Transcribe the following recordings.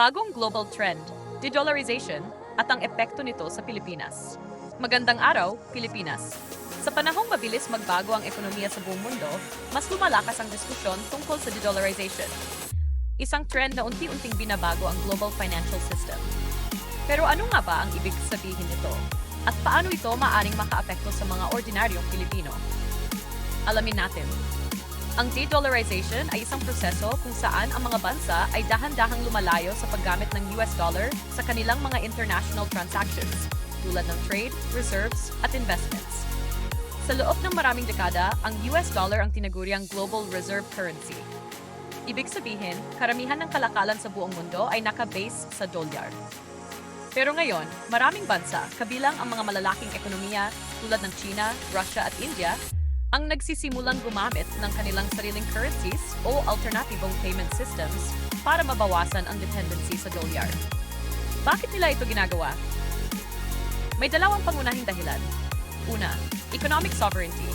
bagong global trend, de-dollarization, at ang epekto nito sa Pilipinas. Magandang araw, Pilipinas! Sa panahong mabilis magbago ang ekonomiya sa buong mundo, mas lumalakas ang diskusyon tungkol sa de-dollarization. Isang trend na unti-unting binabago ang global financial system. Pero ano nga ba ang ibig sabihin nito? At paano ito maaring makaapekto sa mga ordinaryong Pilipino? Alamin natin. Ang de-dollarization ay isang proseso kung saan ang mga bansa ay dahan-dahang lumalayo sa paggamit ng US dollar sa kanilang mga international transactions, tulad ng trade, reserves, at investments. Sa loob ng maraming dekada, ang US dollar ang tinaguriang global reserve currency. Ibig sabihin, karamihan ng kalakalan sa buong mundo ay naka-base sa dolyar. Pero ngayon, maraming bansa, kabilang ang mga malalaking ekonomiya tulad ng China, Russia at India, ang nagsisimulang gumamit ng kanilang sariling currencies o alternatibong payment systems para mabawasan ang dependency sa dolyar. Bakit nila ito ginagawa? May dalawang pangunahing dahilan. Una, economic sovereignty.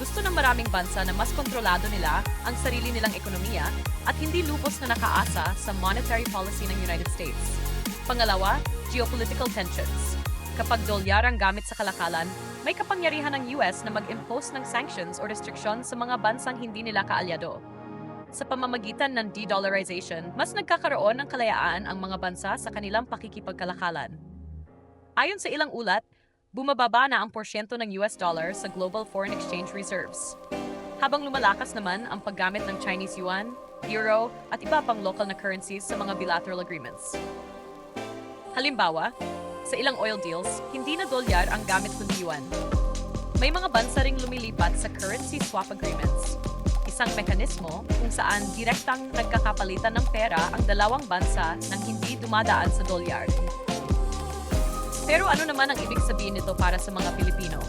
Gusto ng maraming bansa na mas kontrolado nila ang sarili nilang ekonomiya at hindi lubos na nakaasa sa monetary policy ng United States. Pangalawa, geopolitical tensions. Kapag dolyar ang gamit sa kalakalan, may kapangyarihan ng US na mag-impose ng sanctions o restrictions sa mga bansang hindi nila kaalyado. Sa pamamagitan ng de-dollarization, mas nagkakaroon ng kalayaan ang mga bansa sa kanilang pakikipagkalakalan. Ayon sa ilang ulat, bumababa na ang porsyento ng US dollar sa global foreign exchange reserves. Habang lumalakas naman ang paggamit ng Chinese yuan, euro, at iba pang local na currencies sa mga bilateral agreements. Halimbawa, sa ilang oil deals, hindi na dolyar ang gamit kundi yuan. May mga bansa ring lumilipat sa currency swap agreements. Isang mekanismo kung saan direktang nagkakapalitan ng pera ang dalawang bansa nang hindi dumadaan sa dolyar. Pero ano naman ang ibig sabihin nito para sa mga Pilipino?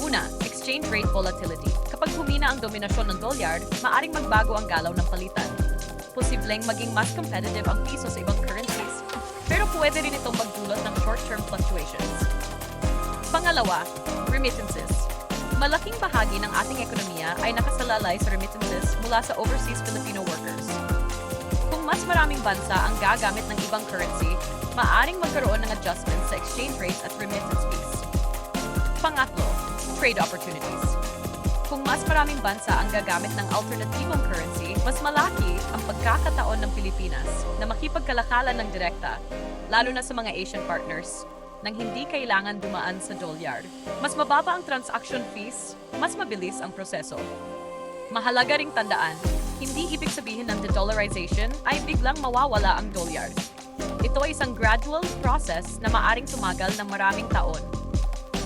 Una, exchange rate volatility. Kapag humina ang dominasyon ng dolyar, maaring magbago ang galaw ng palitan. Posibleng maging mas competitive ang piso sa ibang currencies, pero pwede rin itong magdulot ng short-term fluctuations. Pangalawa, remittances. Malaking bahagi ng ating ekonomiya ay nakasalalay sa remittances mula sa overseas Filipino workers. Kung mas maraming bansa ang gagamit ng ibang currency, maaring magkaroon ng adjustments sa exchange rates at remittance fees. Pangatlo, trade opportunities. Kung mas maraming bansa ang gagamit ng alternatibong currency, mas malaki ang pagkakataon ng Pilipinas na makipagkalakalan ng direkta, lalo na sa mga Asian partners, nang hindi kailangan dumaan sa dolyar. Mas mababa ang transaction fees, mas mabilis ang proseso. Mahalaga ring tandaan, hindi ibig sabihin ng de-dollarization ay biglang mawawala ang dolyar. Ito ay isang gradual process na maaring tumagal ng maraming taon.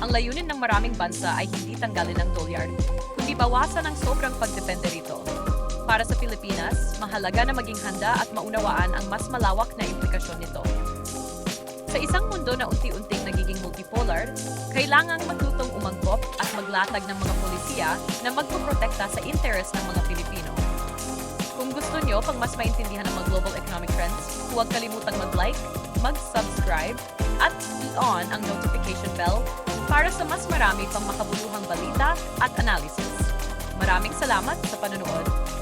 Ang layunin ng maraming bansa ay hindi tanggalin ang dolyar, kundi bawasan ang sobrang pagdepende. Para sa Pilipinas, mahalaga na maging handa at maunawaan ang mas malawak na implikasyon nito. Sa isang mundo na unti-unting nagiging multipolar, kailangang matutong umangkop at maglatag ng mga polisiya na magpoprotekta sa interes ng mga Pilipino. Kung gusto nyo pang mas maintindihan ang mga global economic trends, huwag kalimutang mag-like, mag-subscribe, at i-on ang notification bell para sa mas marami pang makabuluhang balita at analysis. Maraming salamat sa panonood.